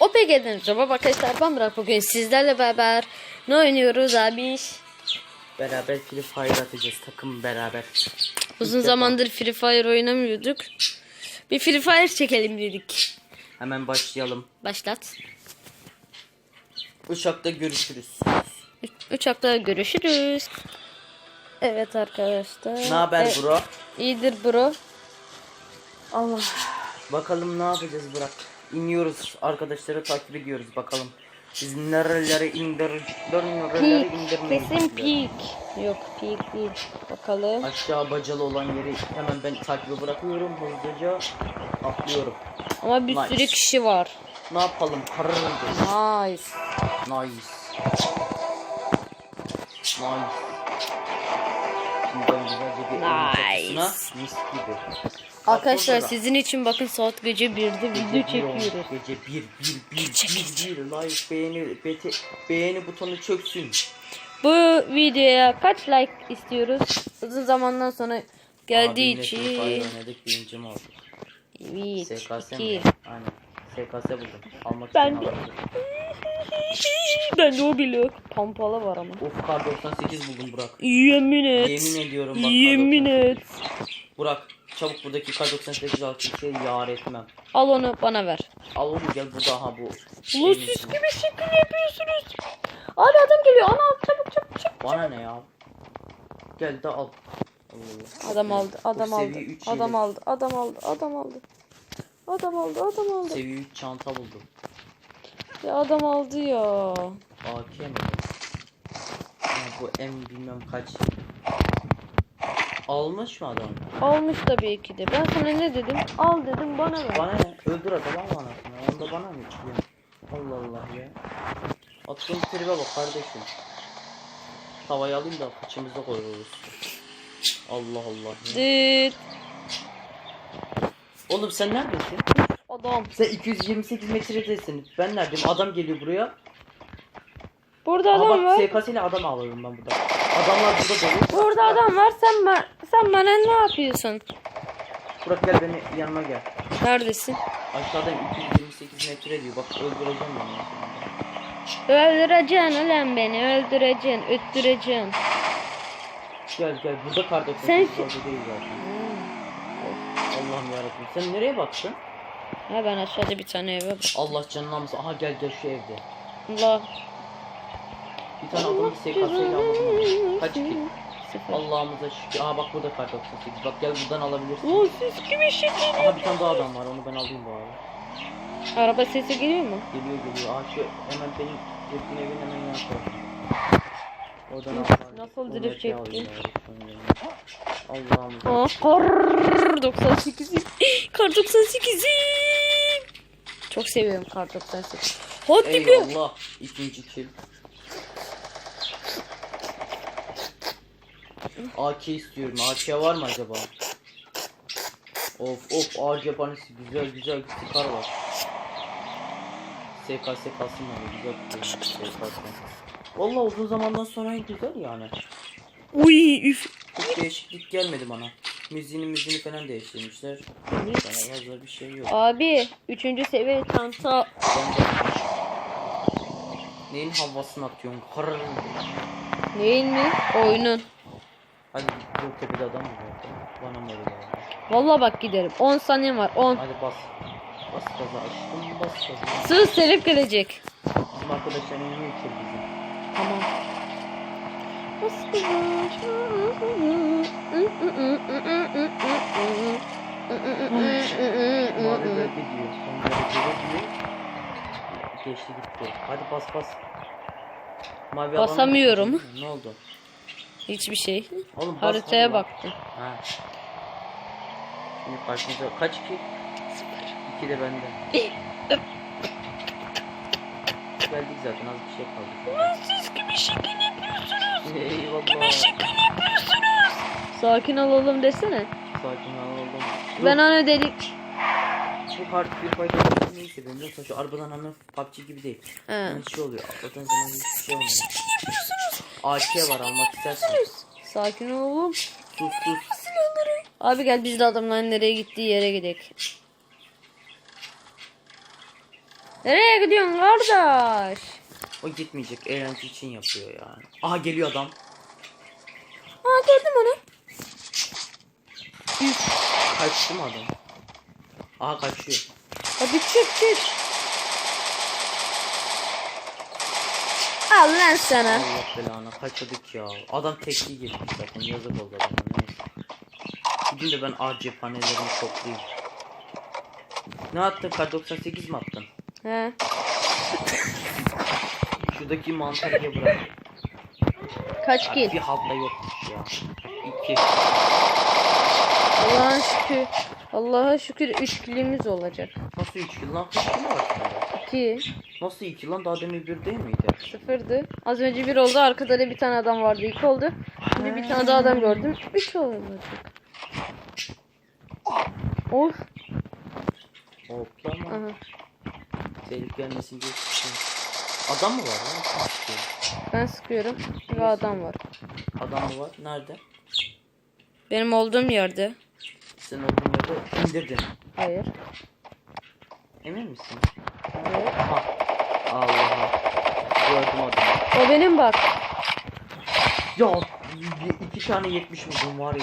O PG'den merhaba arkadaşlar ben Burak bugün sizlerle beraber ne oynuyoruz abi? Beraber Free Fire atacağız takım beraber. Uzun İlk zamandır Free Fire oynamıyorduk. Bir Free Fire çekelim dedik. Hemen başlayalım. Başlat. Uçakta görüşürüz. Üç- Uçakta görüşürüz. Evet arkadaşlar. Ne haber Evet, bro? İyidir bro. Allah. Bakalım ne yapacağız Burak? İniyoruz. Arkadaşları takip ediyoruz bakalım. Biz nerelere indir, nerelere indirmeyiz. Kesin peak. Yok peak değil. Bakalım. Aşağı bacalı olan yeri hemen ben takibi bırakıyorum. Hızlıca atlıyorum. Ama bir Nice. sürü kişi var. Ne yapalım? Karar vereceğiz. Nice. Nice. Nice. Şimdi ben güzelce bir nice. mis gibi. Arkadaşlar Bak, sizin için bakın saat gece 1'de Gece video çekiyoruz. Gece bir bir bir bir bir like beğeni bete, beğeni butonu çöksün. Bu videoya kaç like istiyoruz? Uzun zamandan sonra geldiği Abimle için. oynadık birinci mi olduk? Evet. SKS mi? Aynen. SKS buldum. Almak Ben de-. Ben de o bile. Pampalı var ama. Of kar 98 buldum Burak. Yemin et. Yemin ediyorum bak Yemin et. 98. Burak çabuk buradaki kar 98 altı yar etmem. Al onu bana ver. Al onu gel burada aha bu. Ulan siz gibi şekil yapıyorsunuz. Abi adam geliyor. Ana çabuk çabuk çabuk. Bana ne ya? Gel de al. Allah. Adam aldı. Adam aldı. Adam aldı. Adam aldı. Adam aldı. Adam aldı. Adam aldı. Seviye 3 çanta buldum. Ya adam aldı ya. AK mi? Ya bu M bilmem kaç. Almış mı adam? Almış tabii ki de. Ben sana ne dedim? Al dedim bana ver. Bana ne? Öldür adamı ama anasını. Onda bana mı çıkıyor? Allah Allah ya. Attığım tribe bak kardeşim. Tavayı alayım da kıçımıza koyuyoruz. Allah Allah. Dıt. Oğlum sen neredesin? Adam. Sen 228 metredesin. Ben neredeyim? Adam geliyor buraya. Burada Aha adam bak var. SKS ile adam alıyorum ben burada. Adamlar burada dolu. Burada adam var. Sen ben sen bana ne yapıyorsun? Burak gel beni yanıma gel. Neredesin? Aşağıdan 228 metre diyor. Bak öldüreceğim beni. Öldüreceksin ulan beni. Öldüreceksin. Öttüreceksin. Gel gel burada kar 98 Sen- orada değil zaten. Allah'ım yarabbim. Sen nereye baktın? Ha ben aşağıda bir tane eve bak. Allah canını almasın. Aha gel gel şu evde. Allah. Bir tane adamı SKS'yle alalım. Kaç ki? Sıfır. Allah'ımıza şükür. Aha bak burada kar 98. Bak gel buradan alabilirsin. Ulan siz gibi şekil. Aha bir tane daha adam var. Onu ben alayım bu arada. Araba sesi geliyor mu? Geliyor geliyor. Aha şu hemen benim yakın evin hemen yan tarafı. Oradan nasıl Onu drift Efe alayım çekti? bari, şunun yerine. Allah'ım. Aa, kar 98. Kar 98. Çok seviyorum kar 98. Hadi be. Eyvallah. İkinci kill. AK istiyorum. AK var mı acaba? Of of ağır cephanesi güzel güzel sıkar var. SKS kalsın yani güzel tutuyor SKS. Valla uzun zamandan sonra güzel yani. Uy üf. Hiç değişiklik gelmedi bana. Müziğini müziğini falan değiştirmişler. Bana fazla bir şey yok. Abi 3. seviye çanta. Neyin havasını atıyorsun? Karın. Neyin mi? Oyunun. Hadi dur tepede adam mı var? Bana mı öyle geldi? Vallahi bak giderim. 10 saniyem var. 10. Hadi bas. Bas gaza aşkım bas gaza. Sığ selip gelecek. Bizim arkadaşlar yanıyor ki bizim. Tamam. Mavi bölge diyor. Son bölge diyor. Geçti gitti. Hadi bas bas. Mavi Basamıyorum. Ne oldu? Hiçbir şey. Oğlum Haritaya baktım. Ha. Şimdi karşımıza kaç ki? İki de bende. Geldik zaten az bir şey kaldı. Siz gibi şekil yapıyorsunuz. Eyvallah. şekil yapıyorsunuz. Sakin olalım desene. Sakin olalım. Ben onu dedik. Bu kart bir fayda neyse ben de şu arabadan hani PUBG gibi değil. He. Yani şey oluyor. Atladığın zaman hiçbir şey olmuyor. AK var almak istersen. Sakin olalım. Sus sus. Abi gel biz de adamların nereye gittiği yere gidelim. Nereye gidiyorsun kardeş? O gitmeyecek. Eğlence için yapıyor yani. Aha geliyor adam. Aa gördüm onu. Kaçtı mı adam? Aha kaçıyor. Hadi çık çık. Al lan sana. Allah belanı kaçırdık ya. Adam tekliği geçmiş zaten yazık oldu adama neyse. Gidin de ben ağaç cephanelerimi toplayayım. Ne attın? Kar 98 mi attın? He. Şuradaki mantarıya bırak. Kaç kill? bir halta yokmuş ya. İki. Allah'a şükür. Allah'a şükür 3 killimiz olacak. Nasıl 3 kill lan? Kaç kill var sende? 2 Nasıl 2 lan? Daha demin bir değil miydi? sıfırdı. Az önce 1 oldu. Arkada da bir tane adam vardı. 2 oldu. Şimdi bir tane daha adam gördüm. 3 olacak. Of. Hoplama. Aha. Tehlike gelmesin diye. Adam mı var lan? Ben sıkıyorum. Ve adam var. Adam mı var? Nerede? Benim olduğum yerde. Sen olduğun yerde indirdin. Hayır. Emin misin? Evet. Ha. Allah. Gördüm adamı. O benim bak. Ya iki tane 70 vurdum var ya.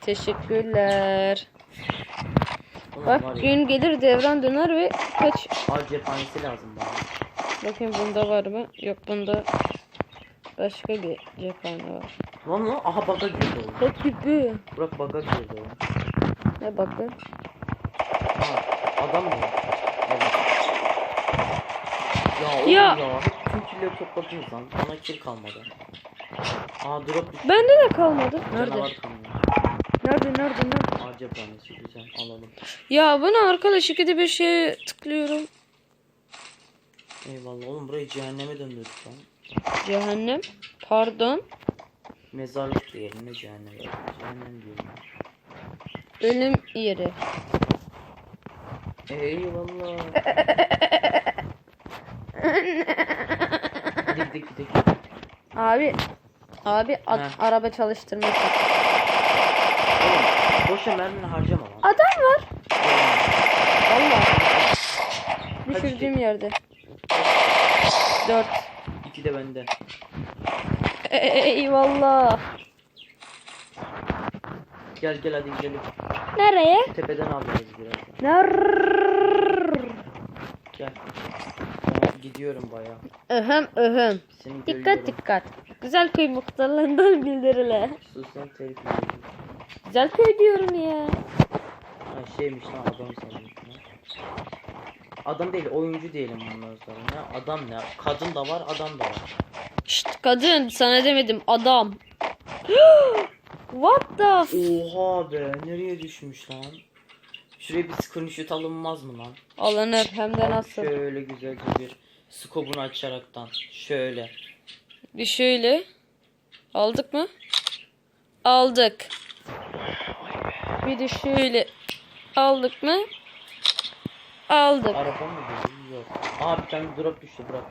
Teşekkürler. Ulan Bak var ya. gün gelir devran döner ve kaç. Ağaç cephanesi lazım bana. Bakayım bunda var mı? Yok bunda başka bir cephane var. Lan lan aha baga girdi oğlum. Hep gibi. Bırak baga girdi oğlum. Ne. Ha adam mı? Evet. Ya. Hep tüm killeri topladınız lan. Bana kill kalmadı. Aa drop düştü. Bende de kalmadı. Nerede? Canavar. Nerede nerede nerede? Ağaç cephanesi güzel alalım. Ya bu ne arkadaş ikide bir şeye tıklıyorum. Eyvallah oğlum burayı cehenneme döndürdük lan. Cehennem. Pardon. Mezarlık diyelim ne cehennem. Cehennem diyelim. Ölüm yeri. Eyvallah. Gidik gidik gidik. Abi. Abi at- araba çalıştırmak. Oğlum boşa mermini harcama lan. Adam var. Valla. Kaç Düşürdüğüm yerde. Dört. İki de bende. Eyvallah. Gel gel hadi gidelim. Nereye? Tepeden alacağız birazdan. Ner. Gel. Gidiyorum bayağı. Öhem öhem. Seni Dikkat görüyorum. dikkat. Güzel köy muhtarlarından bildirile. Sus lan telif. Güzel köy diyorum ya. Ha şeymiş lan adam sanırım. Adam değil oyuncu diyelim bundan sonra. Ne adam ne? Kadın da var adam da var. Şşt kadın sana demedim adam. What the Oha be nereye düşmüş lan? Şuraya bir screenshot alınmaz mı lan? Alınır hem de nasıl. Şöyle güzelce bir skobunu açaraktan. Şöyle. Bir şöyle. Aldık mı? Aldık. Bir de şöyle. Aldık mı? Aldık. Araba mı dedi? Yok. Aa bir tane drop düştü bırak.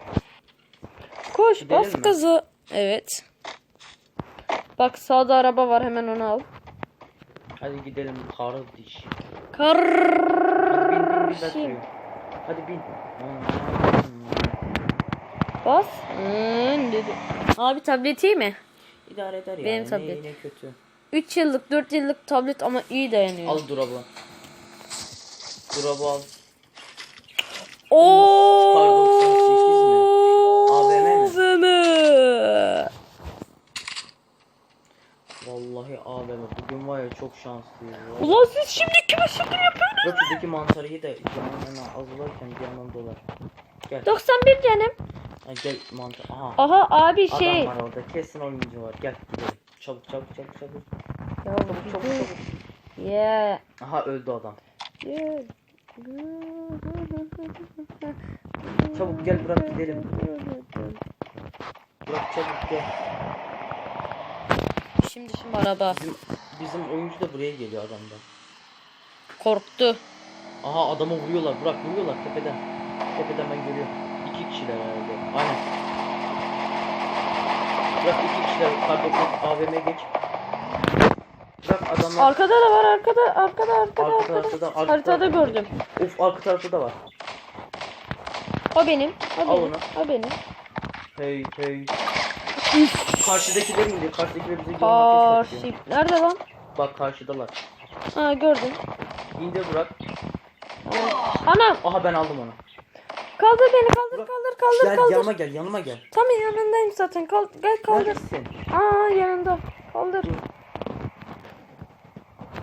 Koş Gidelim bas mi? gazı. Evet. Bak sağda araba var hemen onu al. Hadi gidelim karı diş. Kar. Hadi bin bin bin ben sürüyorum. Hadi bin. Bas. Hmm, dedi. Abi tableti mi? İdare eder. Benim ne tablet. iyi ne kötü. 3 yıllık 4 yıllık tablet ama iyi dayanıyor. Al drop'u. Drop'u al. Oo. Kar 98 mi? AVM mi? Vallahi AVM bugün var ya çok şanslıyız. Ulan siz şimdi kime şekil yapıyorsunuz? Bak şuradaki mantarıyı da canından azularken bir yandan dolar. Gel. 91 canım. Ha, gel mantar. Aha. Aha abi şey. Adam var orada. Kesin oyuncu var. Gel gidelim. Çabuk çabuk çabuk çabuk. Ya Çabuk çabuk çabuk. Yeah. Aha öldü adam. Yeah. Çabuk gel bırak gidelim. Bırak çabuk gel. Şimdi şimdi araba. Bizim, bizim oyuncu da buraya geliyor adamdan. Korktu. Aha adama vuruyorlar. Bırak vuruyorlar tepeden. Tepeden ben görüyorum. İki kişiler herhalde. Aynen. Bırak iki kişiler. Kardeşim AVM'ye geç. Bırak adamlar. Arkada da var arkada arkada arkada Arka arkada. tarafta da- arka Haritada tarafta gördüm. Of arka tarafta da var. O benim. O Al benim. onu. O benim. Hey hey. Karşıdakiler indi. Karşıdakiler bize. Karşı. Nerede lan? Bak karşıdalar. Ha gördüm. İndir Burak. Anam. Aha ben aldım onu. Kaldır beni kaldır kaldır kaldır Gel kaldır. yanıma gel yanıma gel. Tam yanındayım zaten. Kal gel kaldır. Neredesin? Aa yanında. Kaldır.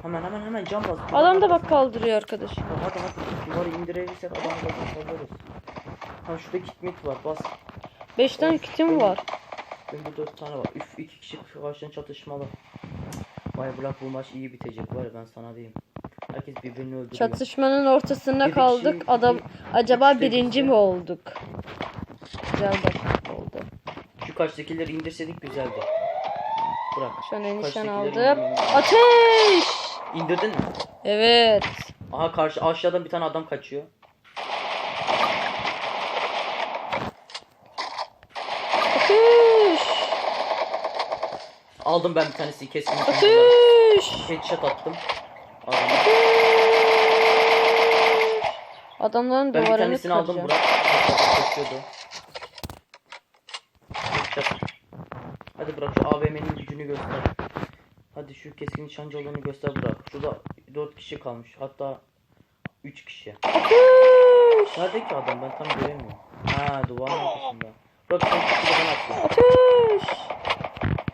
Hemen hemen hemen cam bas. Adam da bak kaldırıyor arkadaş. Hadi hadi duvarı indirebilirsek adamı da kaldırırız. Ha şurada kitmit var bas. 5 tane kitim var. Bende 4 tane var. Üf iki kişi karşıdan çatışmalı. Vay Burak bu maç iyi bitecek var ya ben sana diyeyim. Herkes birbirini öldürüyor. Çatışmanın ortasında Yedi kaldık. kişi- Adam iki- acaba üçte birinci ikisi. mi olduk? Güzel başlık oldu. Şu karşıdakileri indirseydik güzeldi. Burak. Şu an nişan aldım. Ateş! İndirdin mi? Evet. Aha karşı aşağıdan bir tane adam kaçıyor. Ateş! Aldım ben bir tanesini nişancıdan. Ateş! Headshot attım. Adamların Ben duvarını tanesini aldım kıracağım. Burak. Headshot. Hadi Burak şu AVM'nin gücünü göster. Hadi şu keskin nişancı olanı göster Burak. Şurada 4 kişi kalmış. Hatta 3 kişi. Ateş! Nerede ki adam ben tam göremiyorum. Ha duvarın arkasında. Burak sen kişi de ben attım. Ateş!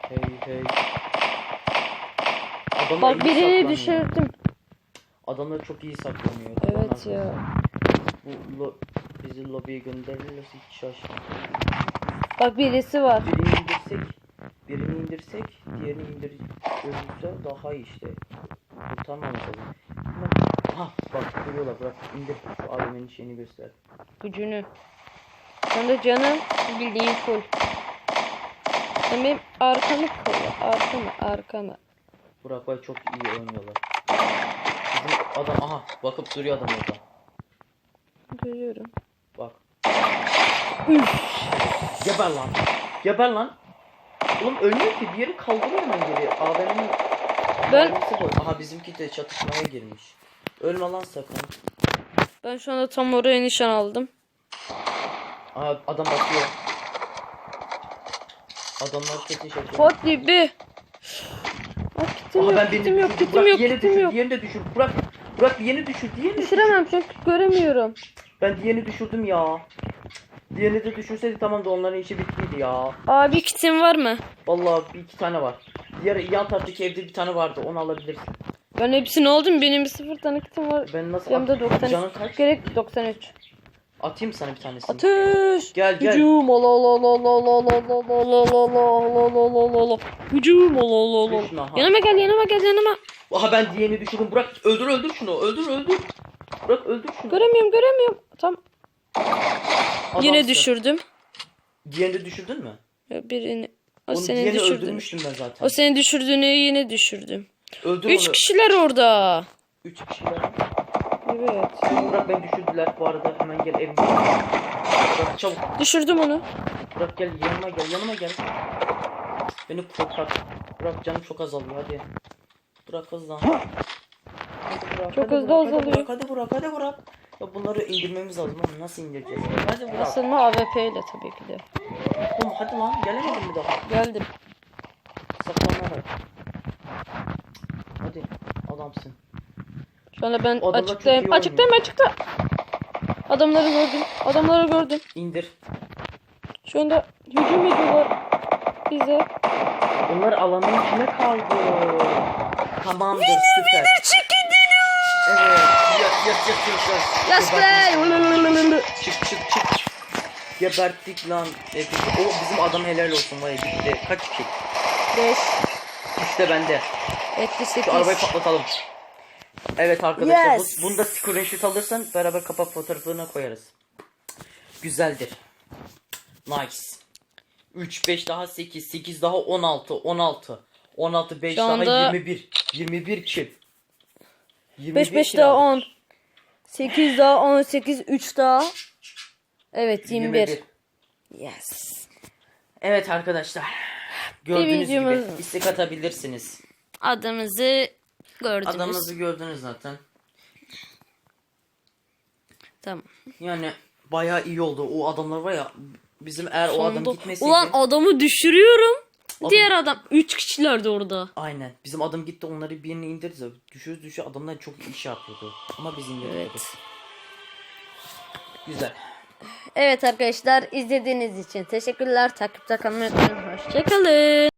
Hey hey. Adamlar Bak birini saklanıyor. düşürdüm. Adamlar çok iyi saklanıyor. Evet ya. Bu lo bizi lobiye gönderirlerse hiç şaşmam. Bak birisi var. Birini indirsek, birini indirsek, diğerini indir görürse daha iyi işte. Kurtarmamak lazım. Ha bak görüyorlar bırak indir şu AVM'nin şeyini göster. Gücünü. Sen de canım bildiğin full. Sen benim arkamı. Arkamı arkamı. Burak Bay çok iyi oynuyorlar. Adam aha bakıp duruyor adam orada. Görüyorum. Bak. Geber lan. Geber lan. Oğlum ölmüyor ki bir yeri kaldırıyor hemen geri. AVM'nin Ben-. Aha bizimki de çatışmaya girmiş. Ölme lan sakın. Ben şu anda tam oraya nişan aldım. Aa adam bakıyor. Adamlar kesin şaşırıyor. Fatih be. Aha yok, ben birini yok, Burak yok, düşür, yok. diğerini de düşür. Burak, Burak diğerini düşür, diğerini düşür. Düşüremem çünkü göremiyorum. Ben diğerini düşürdüm ya. Diğerini de düşürseydi tamam da onların işi bittiydi ya. Abi kitim var mı? Vallahi bir iki tane var. Diğer yan taraftaki evde bir tane vardı. Onu alabilirsin. Ben hepsini aldım. Benim bir sıfır tane kitim var. Ben nasıl Yanımda at- 93. Canın kaç? Gerek 93. Atayım sana bir tanesini. Ateş. Gel, gel. Hücum. Ala ala ala ala ala ala ala ala ala ala ala ala ala ala. Hücum. Ala ala ala. Düşme, ha. Yanıma gel yanıma gel yanıma. Aha ben diğerini düşürdüm. Burak öldür öldür şunu. Öldür öldür. Burak öldür şunu. Göremiyorum göremiyorum. Tam yine düşürdüm. Diğerini de düşürdün mü? Birini. O Onu seni düşürdün. ben zaten. O seni düşürdüğünü yine düşürdüm. Öldür Üç onu. kişiler orada. Üç kişiler. Evet. Burak beni düşürdüler. Bu arada hemen gel evime. Burak çabuk. Düşürdüm onu. Burak gel yanıma gel yanıma gel. Beni kurtar. Burak canım çok azalıyor hadi. Burak hızlan. Hadi Burak, Çok hadi hızlı Burak, hadi azalıyor. Burak, hadi Burak hadi Burak. Ya bunları indirmemiz lazım ama nasıl indireceğiz? Hadi Burak. Nasıl mı AWP ile tabii ki de. Oğlum hadi lan gelemedin mi daha? Geldim. Saklanarak. Hadi adamsın. Şu anda ben O adamlar çok açıktayım. Açıktayım açıkta. Adamları gördüm. Adamları gördüm. İndir. Şu anda hücum ediyorlar bize. Bunlar alanın içine kaldı. Tamamdır süper. Evet. Yat yat yat yat yat. Geberttik. be. Çık çık çık. Geberttik lan. Evet, o bizim adam helal olsun var gitti. Kaç kill? 5. İşte bende. Etti Şu arabayı 8. patlatalım. Evet arkadaşlar Yes. bu, bunda screenshot alırsan beraber kapak fotoğraflarına koyarız. Güzeldir. Nice. 3 5 daha 8 8 daha 16 16 16 5 Şu daha anda- 21 21 kill. 21 5 5 kill daha aldık. 10. 8 daha 18 3 daha. Evet 21. Yes. Evet arkadaşlar. Gördüğünüz gibi istek atabilirsiniz. Adımızı gördünüz. Adamınızı gördünüz zaten. Tamam. Yani bayağı iyi oldu. O adamlar var ya bizim eğer o adam Sonunda- gitmeseydi. Ulan adamı düşürüyorum. Adam- Diğer adam 3 kişilerdi orada. Aynen. Bizim adam gitti onları birini indirdi. de Düşüyoruz düşüyor adamlar çok iyi iş yapıyordu. Ama biz indirdik. Evet. Güzel. Evet arkadaşlar izlediğiniz için teşekkürler. Takipte kalmayı unutmayın. Hoşçakalın.